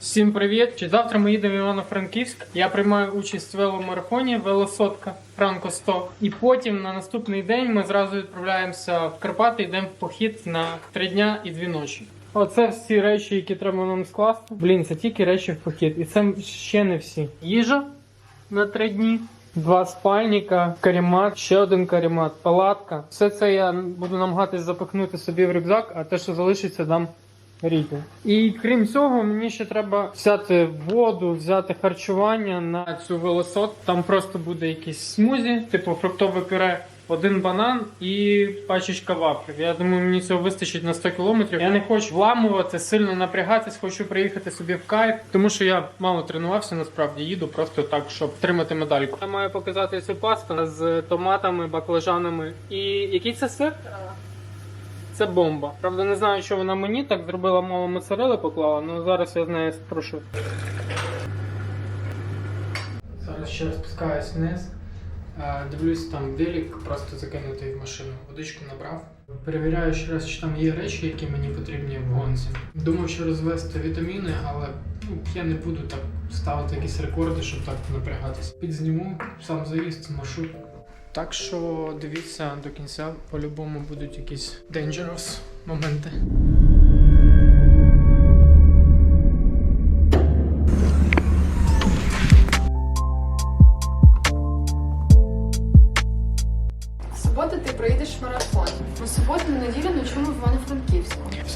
Всім привіт! Чи завтра ми їдемо в Івано-Франківськ. Я приймаю участь в веломарафоні Велосотка Франко 100. І потім на наступний день ми зразу відправляємося в Карпати, йдемо в похід на три дня і дві ночі. Оце всі речі, які треба нам скласти. Блін, це тільки речі в похід. І це ще не всі. Їжа на три дні. Два спальника, каремат, ще один каремат, палатка. Все це я буду намагатись запихнути собі в рюкзак, а те, що залишиться, дам рідне. І крім цього, мені ще треба взяти воду, взяти харчування на цю велосот. Там просто буде якийсь смузі, типу фруктове пюре. Один банан і пачечка вафлів. Я думаю, мені цього вистачить на 100 кілометрів. Я не хочу вламувати, сильно напрягатись, хочу приїхати собі в кайф, тому що я мало тренувався, насправді їду просто так, щоб отримати медальку. Я маю показати цю пасту з томатами, баклажанами. І який це сир? Це бомба. Правда, не знаю, що вона мені так зробила мало моцарели поклала, але зараз я з нею спрошу. Зараз ще спускаюсь вниз. Е, Дивлюсь там велик, просто закинутий в машину. Водичку набрав. Перевіряю ще раз, чи там є речі, які мені потрібні в гонці. Думав, що розвести вітаміни, але ну, я не буду так ставити якісь рекорди, щоб так напрягатися. Підзніму сам заїзд, маршрут. Так що дивіться до кінця, по-любому будуть якісь dangerous моменти.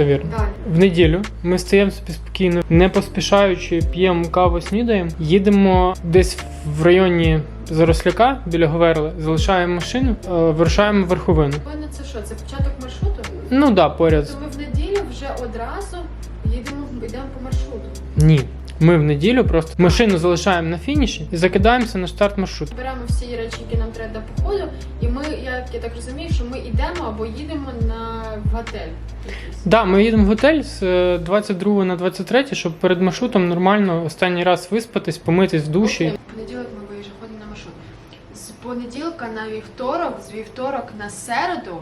Все вірно. В неділю ми стаємо собі спокійно, не поспішаючи, п'ємо каву, снідаємо. Їдемо десь в районі Заросляка біля Говерли, залишаємо машину, е, вирушаємо в верховину. Певно, це що? Це початок маршруту? Ну да, поряд. То ми в неділю вже одразу їдемо, йдемо по маршруту. Ні. Ми в неділю просто машину залишаємо на фініші і закидаємося на старт маршруту. Беремо всі речі, які нам треба до походу, і ми, як я так розумію, що ми йдемо або їдемо на в готель. якийсь. Да, ми їдемо в готель з е, 22 на 23, щоб перед маршрутом нормально останній раз виспатись, помитись в душі. В понеділок ми виїжджаємо на маршрут. З понеділка на вівторок, з вівторок на середу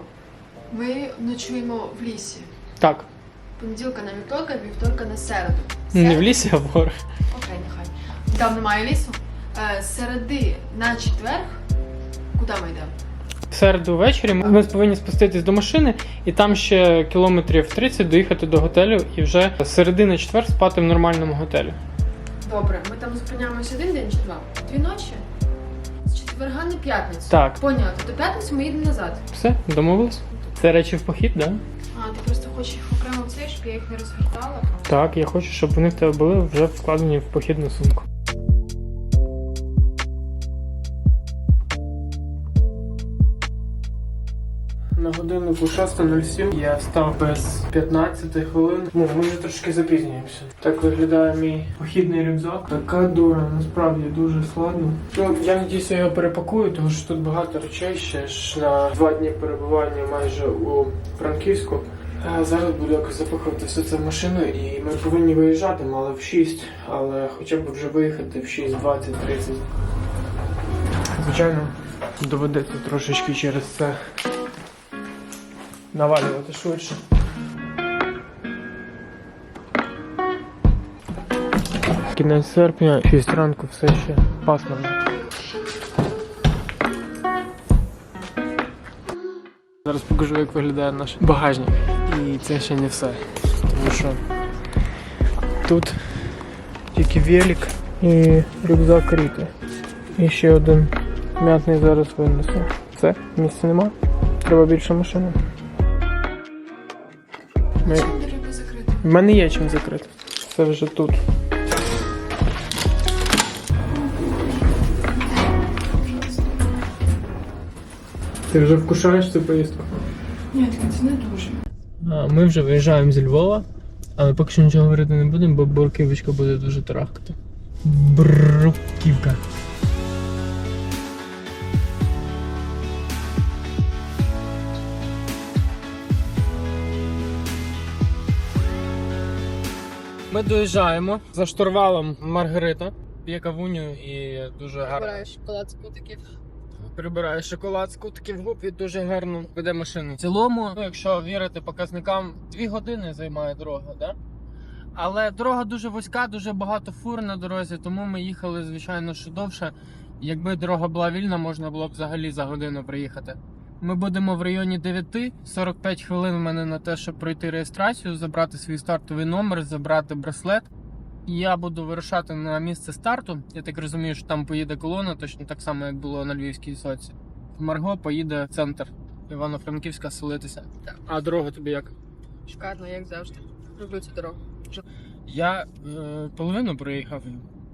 ми ночуємо в лісі. Так, Понеділка на вівторка, вівторка на середу. не в лісі, а в горах. Окей, нехай. Там немає лісу. Е, з середи на четверг. Куди ми йдемо? В середу ввечері ми повинні спуститись до машини, і там ще кілометрів 30 доїхати до готелю і вже з середи на четвер спати в нормальному готелі. Добре, ми там зупиняємося один день чи два? Дві ночі? З четверга на п'ятницю. Так. Понятно. До п'ятниці ми їдемо назад. Все, домовились? Це речі в похід, да? Ти просто хочеш їх окремо в цей, щоб я їх не розгортала. Так, я хочу, щоб вони в тебе були вже вкладені в похідну сумку. На годиннику 6.07 я став без 15 хвилин. Ну, ми вже трошки запізнюємося. Так виглядає мій похідний рюкзак. Така дура, насправді дуже складно. Ну, я надіюся, я його перепакую, тому що тут багато речей ще ж на два дні перебування майже у Франківську. А зараз буду якось запихувати все це в машину і ми повинні виїжджати, але в 6, але хоча б вже виїхати в 6, 20, 30. Звичайно, доведеться трошечки через це навалювати швидше. Кінець серпня, 6 ранку, все ще пасмурно. Зараз покажу, як виглядає наш багажник. І це ще не все. Тому що тут тільки велик і рюкзак ріти. І ще один м'ятний зараз винесу. Все, місця нема. Треба більше машини. Ми... Чим треба закрити? В мене є чим закрити. Це вже тут. Ти вже вкушаєш цю поїздку? Ні, так це не дуже. Ми вже виїжджаємо зі Львова, але поки що нічого говорити не будемо, бо бурківочка буде дуже тарахкати. Бруківка. Ми доїжджаємо за штурвалом Маргарита. П'є кавуню і дуже гарно. Шоколад з кутиків. Прибирає шоколад з кутиків губ і дуже гарно веде машину. В цілому, ну, якщо вірити показникам, 2 години займає дорога, да? Але дорога дуже вузька, дуже багато фур на дорозі, тому ми їхали, звичайно, що довше. Якби дорога була вільна, можна було б взагалі за годину приїхати. Ми будемо в районі 9, 45 хвилин в мене на те, щоб пройти реєстрацію, забрати свій стартовий номер, забрати браслет. Я буду вирушати на місце старту. Я так розумію, що там поїде колона, точно так само, як було на Львівській соці. Марго поїде в центр Івано-Франківська селитися. Так. А дорога тобі як? Шикарно, як завжди. Люблю цю дорогу. Я е, половину проїхав,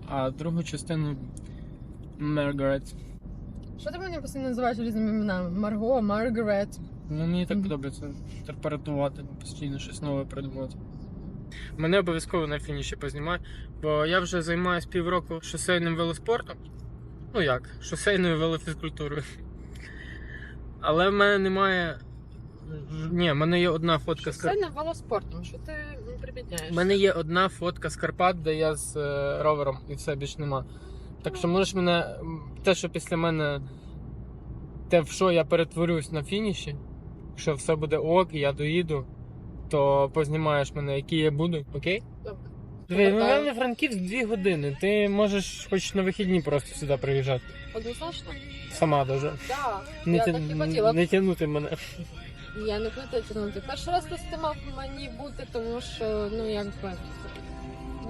а другу частину Маргарет. Що ти мене постійно називаєш різними іменами? Марго, Маргарет. Ну, мені так подобається інтерпретувати, постійно щось нове придумати. Мене обов'язково на фініші познімай, бо я вже займаюся півроку шосейним велоспортом. Ну як, шосейною велофізкультурою. Але в мене немає. Ні, в мене є одна фотка з Сильно велоспортом, що ти не прибідняєш? У мене є одна фотка з Карпат, де я з е, ровером, і все більш нема. Так що можеш мене. Те, що після мене. Те, в що я перетворюсь на фініші, що все буде ок, і я доїду, то познімаєш мене, який я буду, окей? Добре. Диви, ну мене Франківськ дві години. Ти можеш хоч на вихідні просто сюди приїжджати. Однозначно? Сама даже. Так. Не, я так і хотіла. не тягнути мене. Я не буду тягнути. Перший раз просто ти мав мені бути, тому що, ну якби.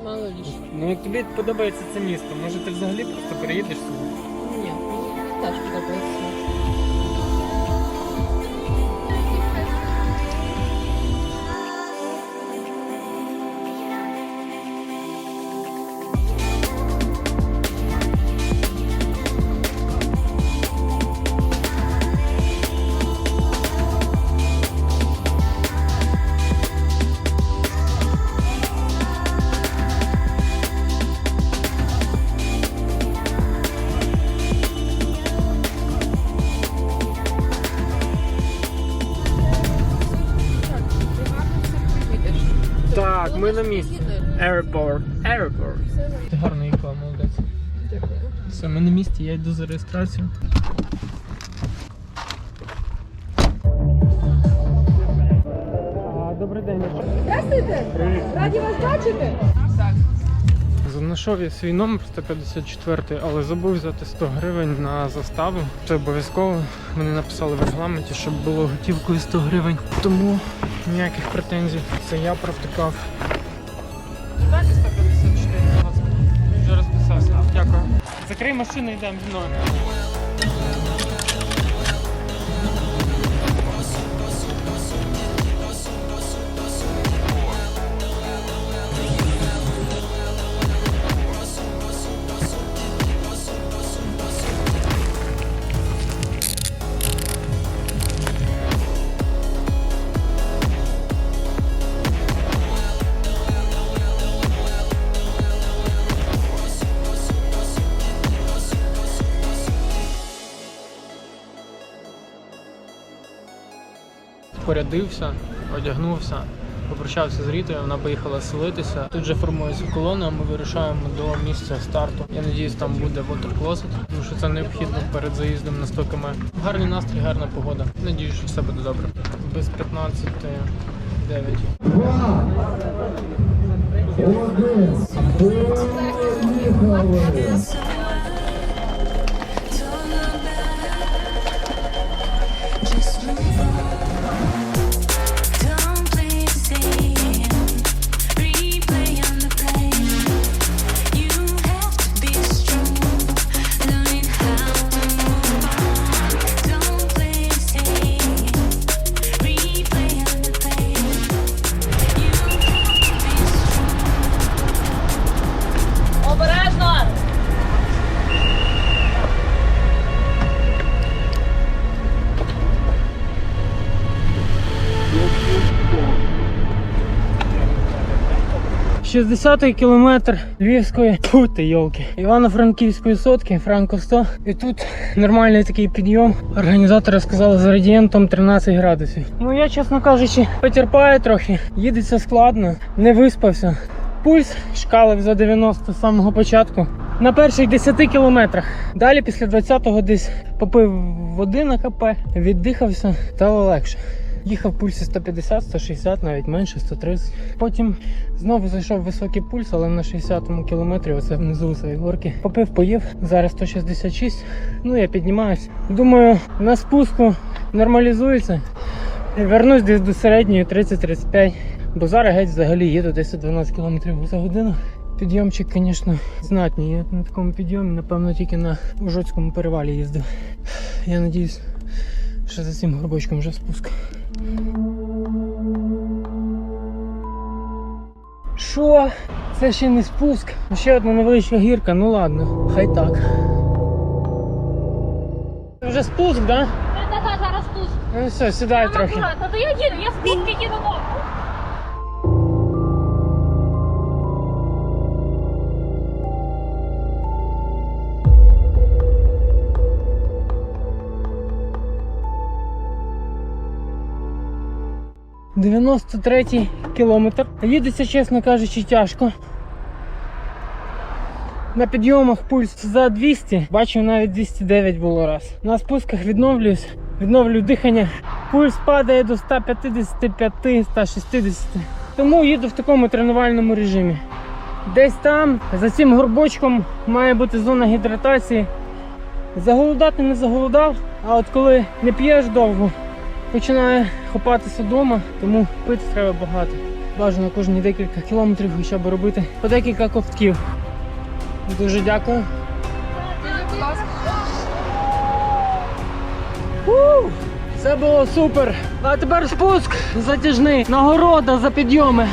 Мало ліж. Ну як тобі подобається це місто, може ти взагалі просто переїдеш сюди? Ні, мені теж. Так, ми на місці. Airport. Airport. Це Ти ікла, молодець. Дякую. Все, ми на місці, я йду за реєстрацію. Знайшов я свій номер 154, але забув взяти 100 гривень на заставу. Це обов'язково. Мені написали в регламенті, щоб було готівкою 100 гривень. Тому ніяких претензій. Це я провтикав. Дайте 154, будь. Вже розписався. Дякую. Закрий машину, йдемо зі мною. Порядився, одягнувся, попрощався з Рітою, вона поїхала селитися. Тут же формується колона, ми вирушаємо до місця старту. Я надіюсь, там буде water тому що це необхідно перед заїздом на 100 км. Гарний настрій, гарна погода. Надіюсь, що все буде добре. Без 15 9. Just 60-й кілометр Львівської Фу ти, йолки. Івано-Франківської сотки, Франко 100. І тут нормальний такий підйом. Організатори сказали з радієнтом 13 градусів. Ну я, чесно кажучи, потерпаю трохи. Їдеться складно, не виспався. Пульс шкалив за 90 з самого початку. На перших 10 кілометрах. Далі після 20-го десь попив води на КП, віддихався, стало легше. Їхав в пульсі 150, 160, навіть менше, 130. Потім знову зайшов високий пульс, але на 60-му кілометрі, оце внизу цієї горки. Попив, поїв. Зараз 166. Ну я піднімаюсь. Думаю, на спуску нормалізується. Вернусь десь до середньої 30-35. Бо зараз геть взагалі їду 10-12 км за годину. Підйомчик, звісно, знатний. Я на такому підйомі, напевно, тільки на Ужоцькому перевалі їздив. Я надіюсь, що за цим горбочком вже спуск. Що? Це ще не спуск. Ще одна невеличка гірка, ну ладно, хай так. Це вже спуск, так? Да? Так, так, зараз спуск. Ну все, сідай трохи. Та то я їду, я спустки їду. ну. — 93 кілометр. Їдеться, чесно кажучи, тяжко. На підйомах пульс за 200, бачив навіть 209 було раз. На спусках відновлююсь, відновлюю дихання. Пульс падає до 155-160. Тому їду в такому тренувальному режимі. Десь там, за цим горбочком, має бути зона гідратації. Заголодати не заголодав, а от коли не п'єш довго, починає хопатися вдома, тому пити треба багато. Бажано кожні декілька кілометрів хоча б робити по декілька ковтків. Дуже дякую. Це було супер. А тепер спуск затяжний. Нагорода за підйоми.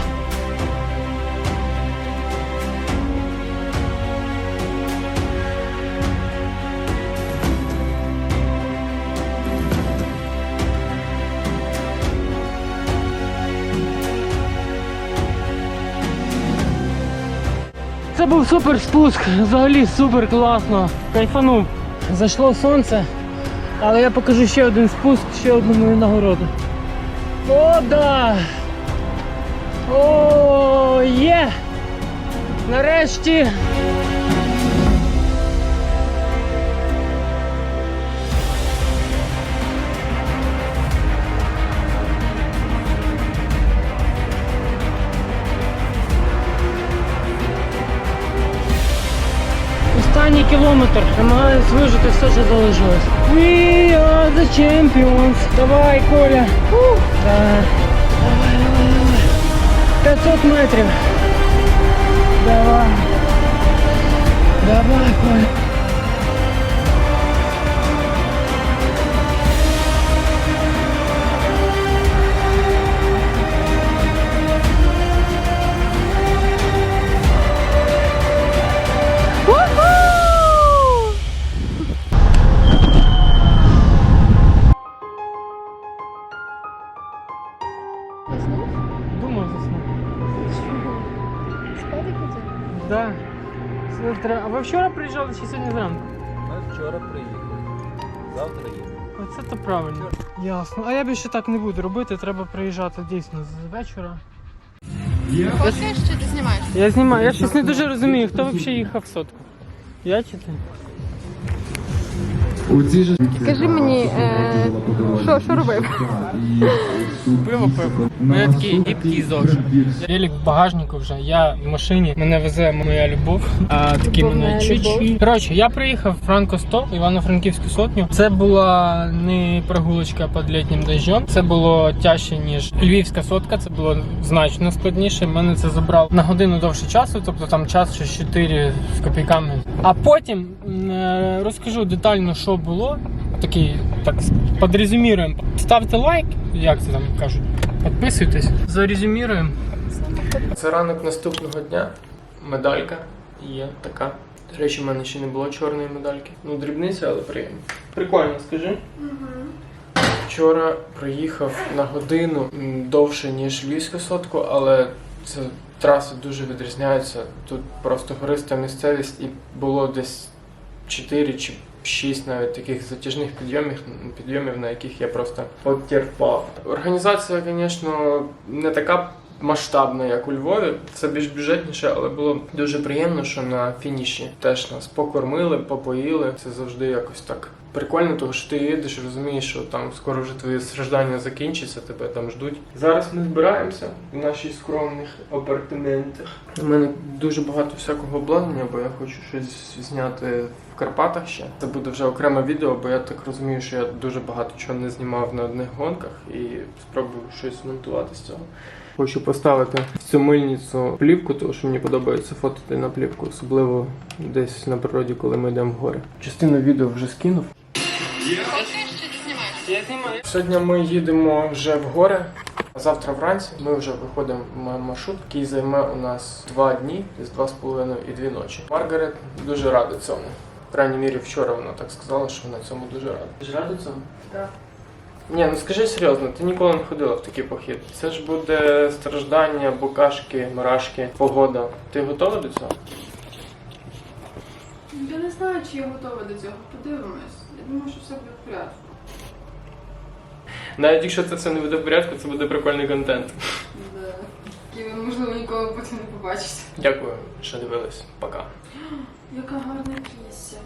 Був супер спуск, взагалі супер класно. Кайфанув. Зайшло сонце, але я покажу ще один спуск, ще одну мою нагороду. О, да! О, є! Нарешті! Останній кілометр. Намагаюсь вижити все, що залишилось. We are the champions. Давай, Коля. Ух. Да. Давай, давай, давай. 500 метрів. Давай. Давай, Коля. То правильно. Ясно. А я більше так не буду робити, треба приїжджати дійсно з вечора. Фоткаєш чи ти знімаєш? Я знімаю, я щось не дуже розумію, хто взагалі їхав сотку. Я чи ти? Скажи мені, е, що, що робив? Пиво пив. Ну я такий гібкий зовсім. Велик в багажнику вже. Я в машині. Мене везе моя любов. А такі мене чичі. Коротше, я приїхав в Франко 100, Івано-Франківську сотню. Це була не прогулочка під літнім дощом. Це було тяжче, ніж Львівська сотка. Це було значно складніше. Мене це забрало на годину довше часу, тобто там час ще 4 з копійками. А потім е, розкажу детально, що було. Такий, так подрезюміруємо. Ставте лайк, як це там кажуть. Підписуйтесь. Зарезюміруємо. Це ранок наступного дня. Медалька є така. До речі, в мене ще не було чорної медальки. Ну, дрібниця, але приємно. Прикольно, скажи. Вчора проїхав на годину довше, ніж львівську сотку, але це траси дуже відрізняються. Тут просто гориста місцевість і було десь 4 чи 6 навіть таких затяжних підйомів, підйомів, на яких я просто потерпав. Організація, звісно, не така масштабна, як у Львові. Це більш бюджетніше, але було дуже приємно, що на фініші теж нас покормили, попоїли. Це завжди якось так. Прикольно, тому що ти їдеш розумієш, що там скоро вже твої страждання закінчаться, тебе там ждуть. Зараз ми збираємося в наших скромних апартаментах. У мене дуже багато всякого обладнання, бо я хочу щось зняти в Карпатах ще. Це буде вже окреме відео, бо я так розумію, що я дуже багато чого не знімав на одних гонках і спробую щось змонтувати з цього. Хочу поставити в цю мильницю плівку, тому що мені подобається фотити на плівку, особливо десь на природі, коли ми йдемо в гори. Частину відео вже скинув. Сьогодні ми їдемо вже в гори. Завтра вранці ми вже виходимо на маршрут, який займе у нас два дні, десь два з половиною і дві ночі. Маргарет дуже рада цьому. В крайній мірі вчора вона так сказала, що вона цьому дуже рада. Ж рада цьому? Так. Ні, ну скажи серйозно, ти ніколи не ходила в такий похід. Це ж буде страждання, букашки, мурашки, погода. Ти готова до цього? Я не знаю, чи я готова до цього. Подивимось. Я думаю, що все буде в порядку. Навіть якщо це все не буде в порядку, це буде прикольний контент. Да. Який ви, можливо, ніколи потім не побачите. Дякую, що дивились. Пока. Яка гарна кісся.